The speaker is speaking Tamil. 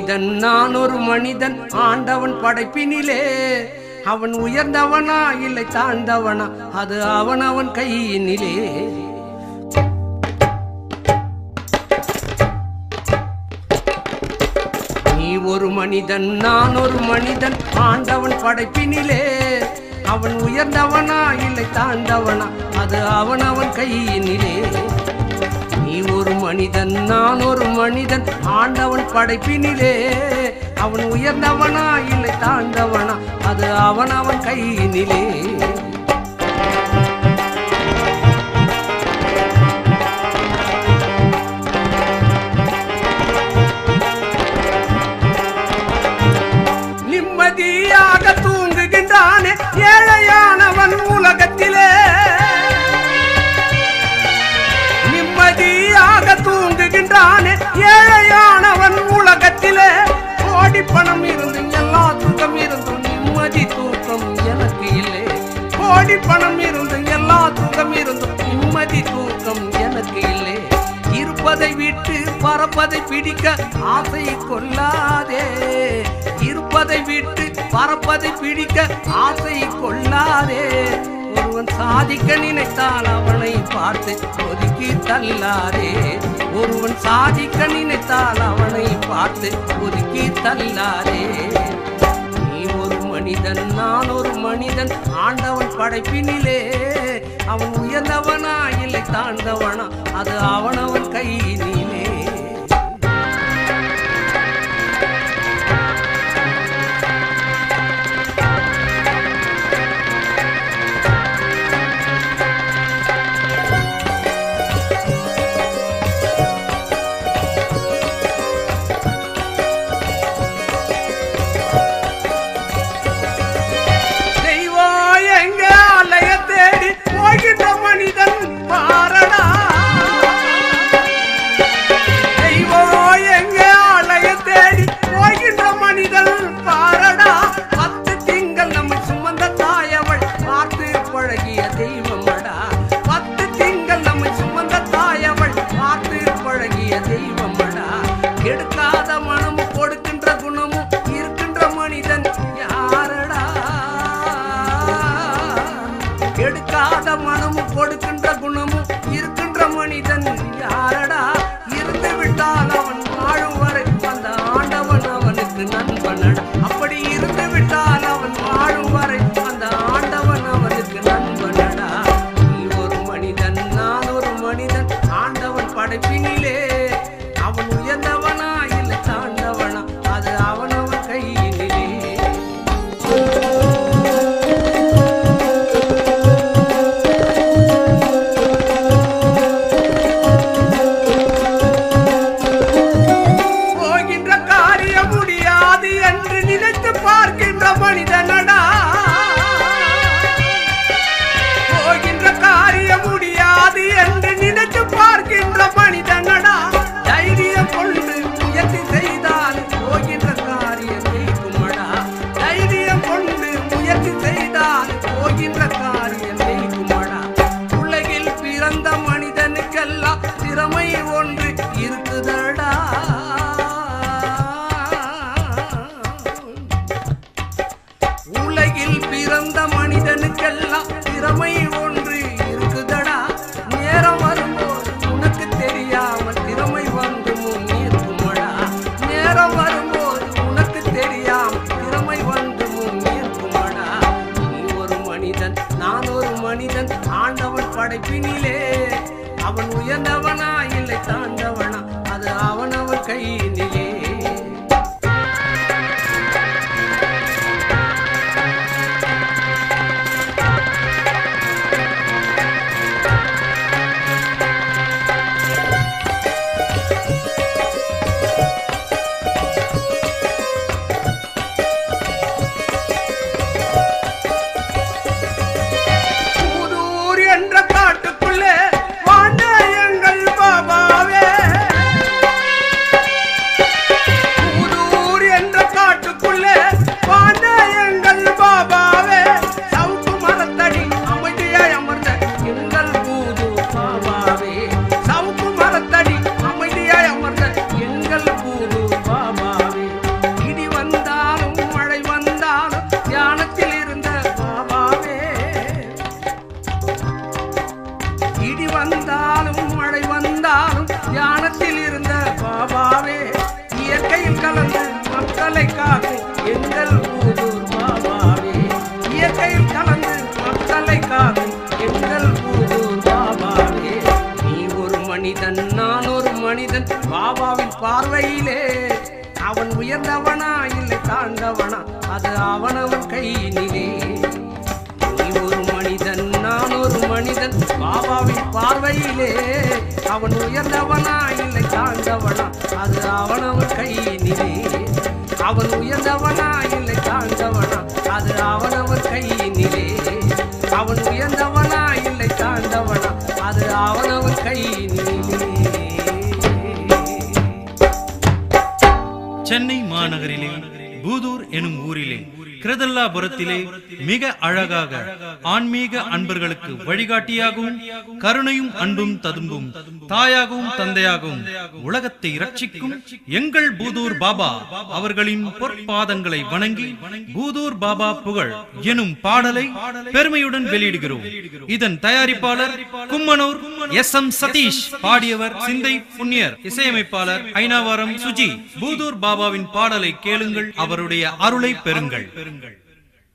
மனிதன் நான் ஒரு மனிதன். ஆண்டவன் படைப்பினிலே அவன் உயர்ந்தவனா இல்லை தாழ்ந்தவனா? அது அவன் அவன் கையினிலே. நீ ஒரு மனிதன் நான் ஒரு மனிதன். ஆண்டவன் படைப்பினிலே அவன் உயர்ந்தவனா இல்லை தாழ்ந்தவனா? அது அவன் அவன் கையினிலே. ஒரு மனிதன் நான் ஒரு மனிதன். ஆண்டவன் படைப்பினிலே அவன் உயர்ந்தவனா இல்லை தாழ்ந்தவனா. அது அவன் அவன் கையினிலே. கோடி பணம் இருந்தும் எல்லா துக்கம் இருந்தும் நிம்மதி தூக்கம் எனக்கு இல்லை. கோடி பணம் இருந்தும் எல்லா துக்கம் இருந்தும் நிம்மதி தூக்கம் எனக்கு இல்லை. இருப்பதை விட்டு பறப்பதை பிடிக்க ஆசை கொள்ளாதே. இருப்பதை விட்டு பறப்பதை பிடிக்க ஆசை கொள்ளாதே. ஒருவன் சாதிக்க நினைத்தால் அவனை பார்த்து ஒதுக்கி தள்ளாதே. ஒருவன் சாதிக்க நினைத்தால் அவன் பார்த்து ஒதுக்கி தள்ளாதே. நீ ஒரு மனிதன் நான் ஒரு மனிதன் ஆண்டவன் படைப்பினிலே. அவன் உயர்ந்தவனா இல்லை தாழ்ந்தவனா அது அவனவன் கை நீ எடுக்கா பிணிலே அவன் உயர்ந்தவன் அவன் உயர்ந்தவனா இல்லை தாழ்ந்தவனா? அது அவனவன் கையினிலே. நீ ஒரு மனிதன் நான் ஒரு மனிதன். பாபாவின் பார்வையிலே அவன் உயர்ந்தவனா இல்லை தாழ்ந்தவனா? அது அவனவன் கையினிலே. அவன் உயர்ந்தவனா இல்லை தாழ்ந்தவனா? அது அவனவன் கையினிலே. அவன் உயர்ந்தவனா இல்லை தாழ்ந்தவனா? அது அவனவன் கையினிலே. சென்னை மாநகரிலே பூதூர் எனும் ஊரிலே. கிருதல்லாபுரத்திலே மிக அழகாக ஆன்மீக அன்பர்களுக்கு வழிகாட்டியாகவும் கருணையும் அன்பும் ததும்பும் தாயாகவும் தந்தையாகவும் உலகத்தை ரட்சிக்கும் எங்கள் பூதூர் பாபா அவர்களின் பொற்பாதங்களை வணங்கி பூதூர் பாபா புகழ் எனும் பாடலை பெருமையுடன் வெளியிடுகிறோம். இதன் தயாரிப்பாளர் கும்மனூர் எஸ் எம் சதீஷ் பாடியவர் சிந்தை புண்ணியர் இசையமைப்பாளர் ஐநாவாரம் சுஜி. பூதூர் பாபாவின் பாடலை கேளுங்கள் அவருடைய அருளை பெறுங்கள். பாருங்கள்